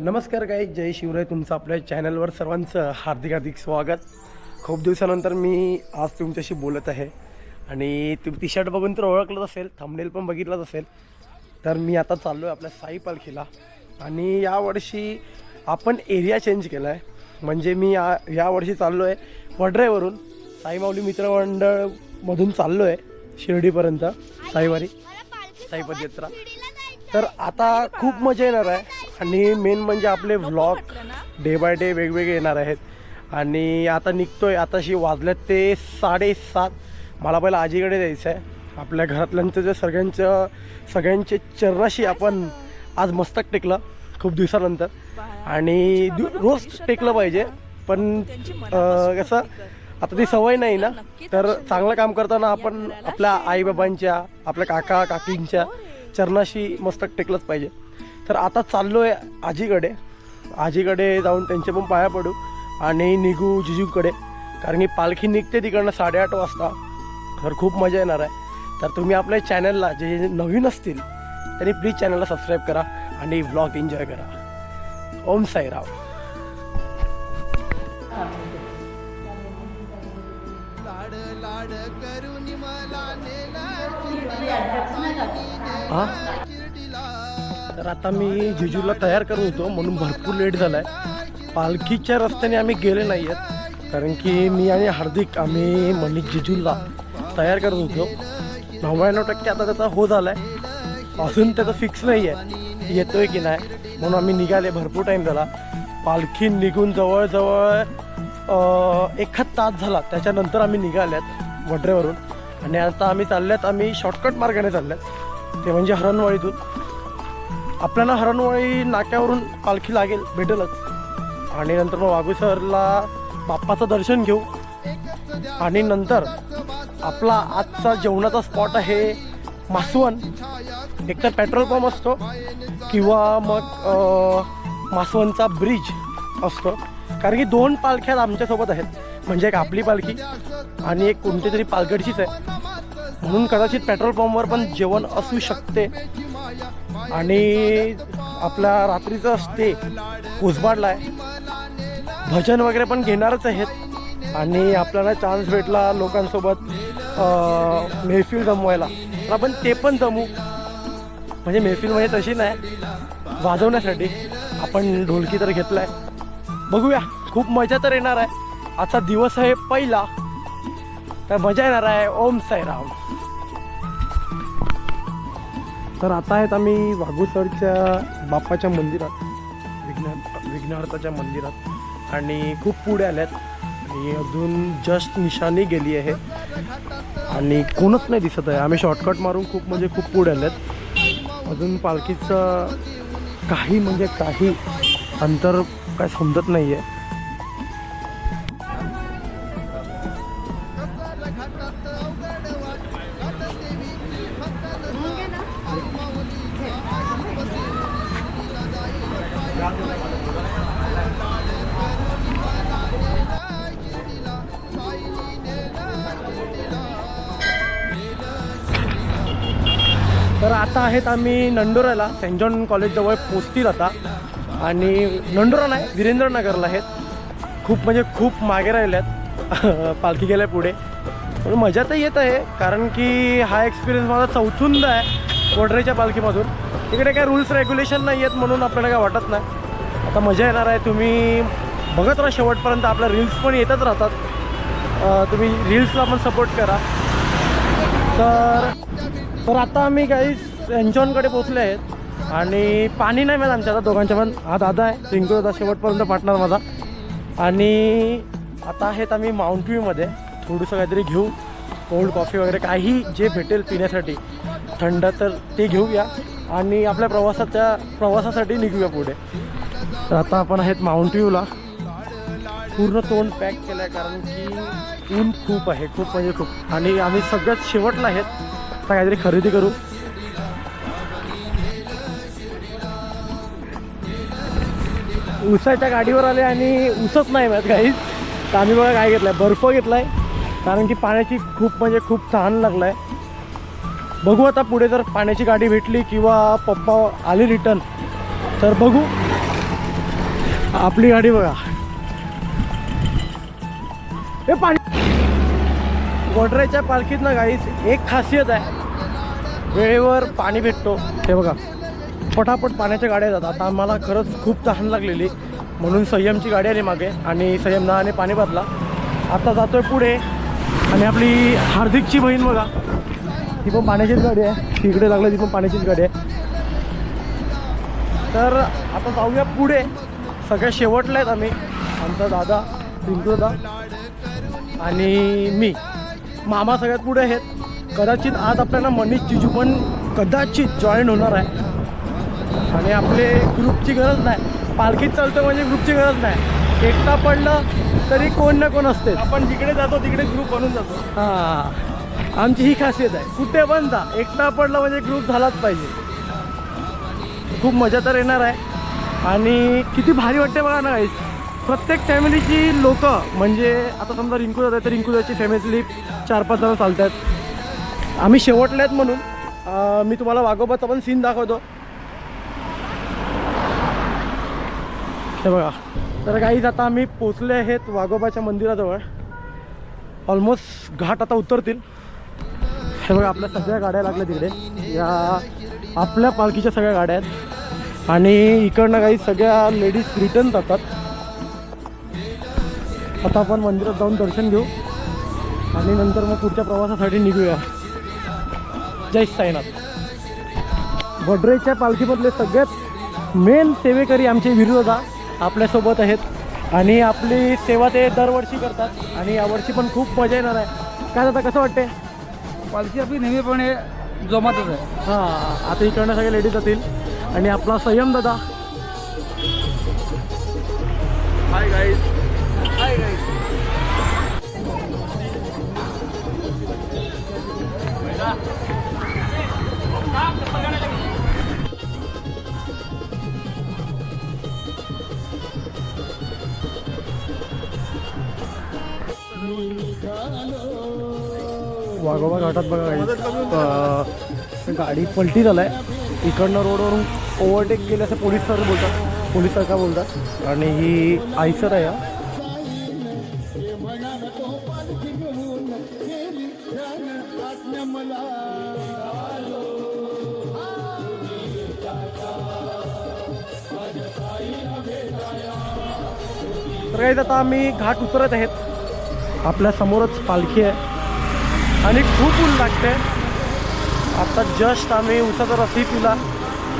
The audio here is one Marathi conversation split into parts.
नमस्कार गाई जय शिवराय. तुमचं आपल्या चॅनलवर सर्वांचं हार्दिक हार्दिक स्वागत. खूप दिवसानंतर मी आज तुमच्याशी बोलत आहे. आणि तुम्ही टी शर्ट बघून तर ओळखलंच असेल थंबनेल पण बघितलंच असेल. तर मी आता चाललो आहे आपल्या साई पालखीला. आणि यावर्षी आपण एरिया चेंज केला आहे म्हणजे मी या यावर्षी चाललो आहे वडरेवरून. साई माऊली मित्रमंडळमधून चाललो आहे शिर्डीपर्यंत साईवारी साई पदयात्रा. तर आता खूप मजा येणार आहे. आणि मेन म्हणजे आपले व्लॉग डे बाय डे वेगवेगळे येणार आहेत. आणि आता निघतोय आताशी वाजल्यात ते साडेसात. मला पहिलं आजीकडे जायचं आहे आपल्या घरातल्यांचं जे सगळ्यांचं सगळ्यांचे चरणाशी आपण आज मस्तक टेकलं खूप दिवसानंतर. आणि रोज टेकलं पाहिजे पण कसं आता ती सवय नाही ना. तर चांगलं काम करताना आपण आपल्या आईबाबांच्या आपल्या काका काकींच्या चरणाशी मस्तक टेकलंच पाहिजे. तर आता चाललो आहे आजीकडे. आजीकडे जाऊन त्यांचे पण पाया पडू आणि निघू जिजूकडे. कारण की पालखी निघते तिकडनं साडेआठ वाजता. तर खूप मजा येणार आहे. तर तुम्ही आपल्या चॅनलला जे जे नवीन असतील त्यांनी प्लीज चॅनलला सबस्क्राईब करा आणि व्लॉग एन्जॉय करा. ओम साईराव लाड लाड करून मला हां? तर आता मी जेजूला तयार करत होतो म्हणून भरपूर लेट झालाय. पालखीच्या रस्त्याने आम्ही गेले नाही आहेत कारण की मी आणि हार्दिक आम्ही मनीष जेजूला तयार करत होतो. नव्याण्णव टक्के आता त्याचा हो झाला आहे अजून त्याचं फिक्स नाही आहे येतोय की नाही म्हणून आम्ही निघाले. भरपूर टाईम झाला. पालखी निघून जवळजवळ एखाद तास झाला. त्याच्यानंतर आम्ही निघाल्यात वड्रेवरून. आणि आता आम्ही चालल्यात आम्ही शॉर्टकट मार्गाने चालल्यात. ते म्हणजे हरणवाळीतून. आपल्याला हरणवाळी नाक्यावरून पालखी लागेल भेटेलच. आणि नंतर मग वाघूसरला बाप्पाचं दर्शन घेऊ. आणि नंतर आपला आजचा जेवणाचा स्पॉट आहे मासवण. एकतर पेट्रोल पंप असतो किंवा मग मासवणचा ब्रिज असतो. कारण की दोन पालख्या आमच्यासोबत आहेत. म्हणजे एक आपली पालखी आणि एक कोणती तरी पालघरचीच आहे. म्हणून कदाचित पेट्रोल पंपवर पण जेवण असू शकते. आणि आपला रात्रीचा स्टे कुसबाडला आहे. भजन वगैरे पण घेणारच आहेत. आणि आपल्याला चान्स भेटला लोकांसोबत मेहफिल जमवायला. तर आपण ते पण जमू. म्हणजे मेहफिल म्हणजे तशी नाही वाजवण्यासाठी. आपण ढोलकी तर घेतलाय. बघूया. खूप मजा तर येणार आहे. आजचा दिवस आहे पहिला. तर मजा येणार आहे. ओम साईराम. तर आता आहेत आम्ही वाघुसरच्या बाप्पाच्या मंदिरात विघ्न विघ्नहर्ताच्या मंदिरात. आणि खूप पुढे आल्यात. आणि अजून जस्ट निशाणी गेली आहे. आणि कोणच नाही दिसत आहे. आम्ही शॉर्टकट मारून खूप म्हणजे खूप पुढे आल्यात. अजून पालखीचं काही म्हणजे काही अंतर काय समजत नाही आहे आता आहेत आम्ही नंडोराला सेंट जॉन कॉलेजजवळ पोचतील आता. आणि नंडोरा नाही वीरेंद्रनगरला आहेत. खूप म्हणजे खूप मागे राहिल्यात पालखी गेल्या पुढे. पण मजा तर येत आहे कारण की हा एक्सपिरियन्स माझा चौथुंद आहे कोडरेच्या पालखीमधून. तिकडे काय रूल्स रेग्युलेशन नाही आहेत म्हणून आपल्याला काय वाटत नाही. आता मजा येणार आहे तुम्ही बघत राहा शेवटपर्यंत. आपल्या रील्स पण येतच राहतात. तुम्ही रील्सला पण सपोर्ट करा. तर तर आता आम्ही काही सेंचॉनकडे पोचले आहेत. आणि पाणी नाही मिळत आमच्या आता दोघांच्या पण हा दादा आहे. रिंकू दादा शेवटपर्यंत पार्टनर माझा. आणि आता आहेत आम्ही माउंट व्ह्यूमध्ये थोडंसं काहीतरी घेऊ. कोल्ड कॉफी वगैरे काही जे भेटेल पिण्यासाठी. थंड तर ते घेऊया. आणि आपल्या प्रवासाच्या प्रवासासाठी निघूया पुढे. तर आता आपण आहेत माउंट व्ह्यूला पूर्ण तोंड पॅक केलं आहे कारण की ऊन खूप आहे. खूप म्हणजे खूप. आणि आम्ही सगळ्यात शेवटला आहेत. आता काहीतरी खरेदी करू. उसाच्या गाडीवर आले आणि उसच नाही माहीत काहीच. तर आम्ही बघा काय आहे बर्फ घेतला आहे कारण की पाण्याची खूप म्हणजे खूप तहान आहे बघू आता पुढे जर पाण्याची गाडी भेटली किंवा पप्पा आली रिटर्न तर बघू. आपली गाडी बघा. हे पाणी वडराच्या पालखीत ना गाईच एक खासियत आहे. वेळेवर पाणी भेटतो. हे बघा. पटापट पाण्याच्या गाड्या जातात. आता आम्हाला खरंच खूप तहान लागलेली. म्हणून संयमची गाडी आली मागे आणि संयम नावाने पाणी बदला. आता जातोय पुढे. आणि आपली हार्दिकची बहीण बघा. ती पण पाण्याचीच गाडी आहे. तिकडे लागलं ती पण पाण्याचीच गाडी आहे. तर आता जाऊया पुढे. सगळ्या शेवटला आहेत आम्ही. आमचा दादा पिंटू दादा आणि मी. मामा सगळ्यात पुढे आहेत. कदाचित आज आपल्याला मनीष चिजू पण कदाचित जॉईन होणार आहे. आणि आपले ग्रुपची गरज नाही. पालखीत चालतो म्हणजे ग्रुपची गरज नाही. एकटा पडलं तरी कोण ना कोण असते. आपण जिकडे जातो तिकडे ग्रुप बनून जातो. हां. आमची ही खासियत आहे. कुठे पण जा. एकटा पडलं म्हणजे ग्रुप झालाच पाहिजे. खूप मजा तर येणार आहे. आणि किती भारी वाटते बघा ना गाईस प्रत्येक फॅमिलीची लोक म्हणजे आता समजा रिंकू जात आहे तर रिंकू जायची फॅमिली चार पाच जण चालत आहेत आम्ही शेवटले आहेत म्हणून. मी तुम्हाला वाघोबाचा पण सीन दाखवतो. हे बघा. तर काहीच आता आम्ही पोचले आहेत वाघोबाच्या मंदिराजवळ. ऑलमोस्ट घाट आता उतरतील. हे बघा आपल्या सगळ्या गाड्या लागल्या तिकडे. या आपल्या पालखीच्या सगळ्या गाड्या आहेत. आणि इकडनं काही सगळ्या लेडीज रिटर्न जातात. आता आपण मंदिरात जाऊन दर्शन घेऊ. आणि नंतर मग पुढच्या प्रवासासाठी निघूया. जय साईनाथ. वडरेच्या पालखीमधले सगळ्यात मेन सेवेकरी आमचे विरोधा. आपल्यासोबत आहेत. आणि आपली सेवा ते दरवर्षी करतात. आणि यावर्षी पण खूप मजा येणार आहे. काय आता कसं वाटते पालखी आपली नेहमीपणे जोमातच आहे. हां आता इकडनं सगळे लेडीज जातील. आणि आपला संयम दादा. Hi guys hi guys Waghoba घाटात बघा गाडी पलटी झाला पलटी झालाय. इकडनं रोडवरून ओव्हरटेक केलं असं पोलीस सर बोलतात. पोलीस सर का बोलतात. आणि ही आयसर आहे तर काही आता आम्ही घाट उतरत आहेत. आपल्या समोरच पालखी आहे. आणि खूप ऊन लागते आता जस्ट आम्ही उसाचा रसी पिला.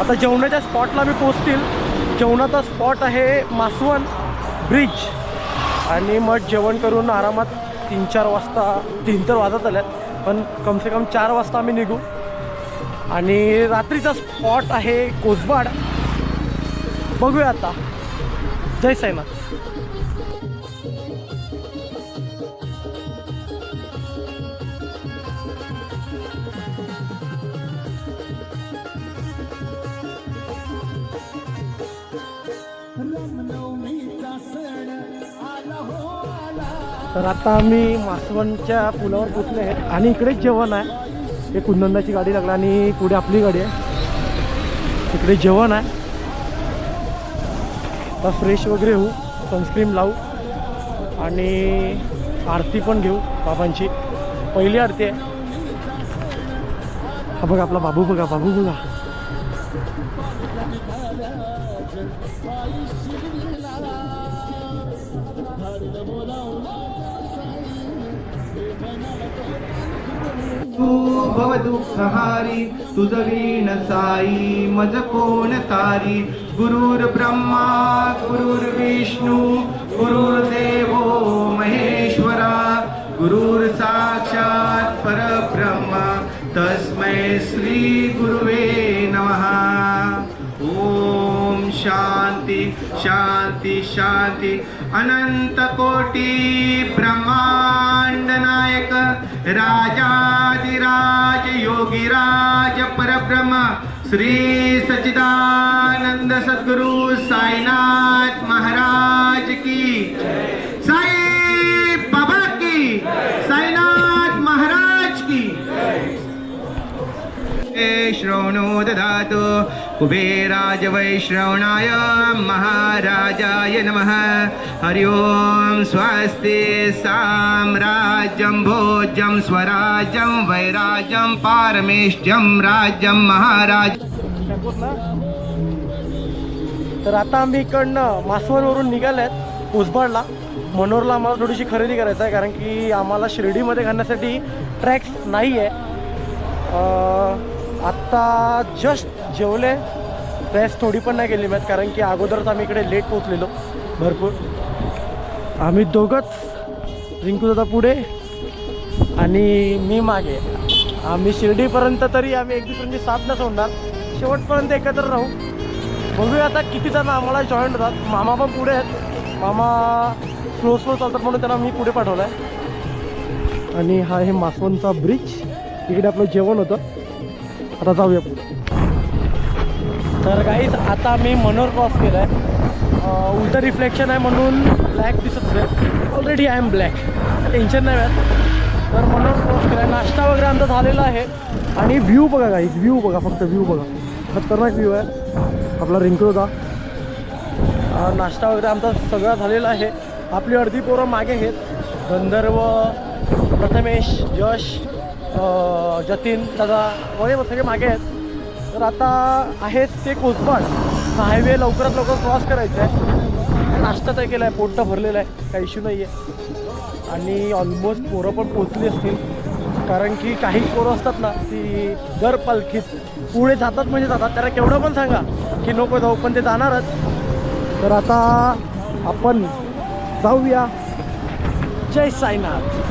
आता जेवणाच्या स्पॉटला आम्ही पोचतील जेवणाचा स्पॉट आहे मासवण ब्रिज आणि मग जेवण करून आरामात तीन चार वाजता तीन तर वाजत आल्यात. पण कमसे कम चार वाजता आम्ही निघू. आणि रात्रीचा स्पॉट आहे कोसबाड. बघूया आता. जय साईनाथ. तर आता आम्ही मासवणच्या पुलावर पोचले आहेत. आणि इकडेच जेवण आहे. हे कुंदनदाची गाडी लागला आणि पुढे आपली गाडी आहे. इकडे जेवण आहे. आता फ्रेश वगैरे होऊ. सनस्क्रीम लावू. आणि आरती पण घेऊ बाबांची. पहिली आरती आहे. हा बघा आपला बाबू बघा बाबू बघा. भवदुःखहारी भव साई मज कोण तारी गुरुर्ब्रह्मा गुरुर्विष्णू गुरुर्देवो महेश्वरा गुरुर परब्रह्मा तस्मै श्री गुरुवे नमः. ओम शांती शांती शांती. अनंत कोटी ब्रह्मांड नायक राजाधिराज योगीराज परब्रह्म श्री सचिदानंद सद्गुरु साईनाथ महाराज की साई बाबा की साईनाथ महाराज की ए श्रवणो ददातु। कुबेराज वैश्रवणाय महाराजाय नमः। हरि ओम स्वस्ति साम्राज्यं भोज्यं स्वराज्यं वैराज्यं पारमेष्ट्यं राज्यं महाराज। तर आता आम्ही इकडनं मासवरवरून निघाल्यात कोसबाडला मनोरला आम्हाला थोडीशी खरेदी करायचं आहे कारण की आम्हाला शिर्डीमध्ये घालण्यासाठी ट्रॅक्स नाही आहे आत्ता जस्ट जेवले. रेस्ट थोडी पण नाही केली मॅच कारण की अगोदरच आम्ही इकडे लेट पोचलेलो भरपूर. आम्ही दोघंच रिंकू दादा पुढे आणि मी मागे. आम्ही शिर्डीपर्यंत तरी आम्ही एक दुसऱ्यांची साथ न सोडणार. शेवटपर्यंत एकत्र राहू. बघूया आता किती जण आम्हाला जॉईन होतात. मामा पण पुढे आहेत. मामा स्लो स्लो चालतात म्हणून त्यांना मी पुढे पाठवलं आहे आणि हा आहे मासवणचा ब्रिज इकडे आपलं जेवण होतं. आता जाऊया पुढे. तर काहीच आता मी मनोर क्रॉस केलं आहे उलटं रिफ्लेक्शन आहे म्हणून ब्लॅक दिसत आहे already I am black tension नाही आहे तर मनोर क्रॉस केला आहे नाश्ता वगैरे आमचा झालेला आहे. आणि व्ह्यू बघा काही व्ह्यू बघा फक्त व्ह्यू बघा. खतरनाक व्ह्यू आहे. आपला रिंकू नाश्ता वगैरे आमचा सगळा झालेला आहे. आपली अर्धी पोरं मागे आहेत. गंधर्व प्रथमेश यश जतीन दादा वगैरे सगळे मागे आहेत. तर आता आहेत ते कोसबाड हा हायवे लवकरात लवकर क्रॉस करायचं आहे. नाश्ता तर केला आहे पोट्ट भरलेलं आहे. काही इश्यू नाही आहे आणि ऑलमोस्ट पोरं पण पोचली असतील. कारण की काही पोरं असतात ना ती दर पालखीत पुढे जातात म्हणजे जातात. त्याला केवढं पण सांगा की नको जाऊ पण ते जाणारच. तर आता आपण जाऊया. जय साईनाथ.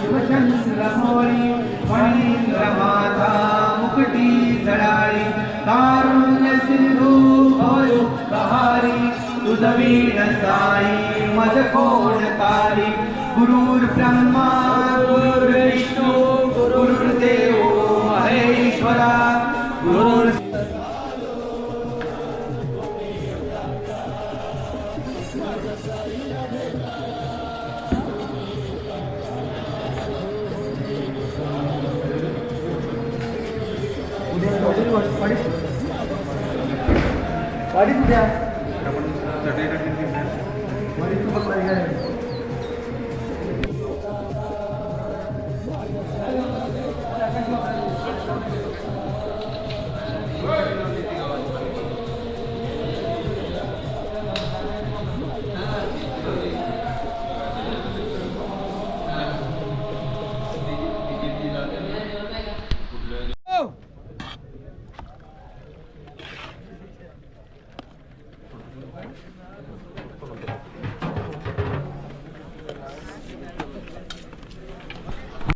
शिवचंद्रमौळी मणींद्रमाता मुकुटी जडाळी कारुण्य सिंधू भयो बहारी तुझवीण साई मज कोण तारी गुरुर गुरुर्विष्णू படிப்பு. படிப்பு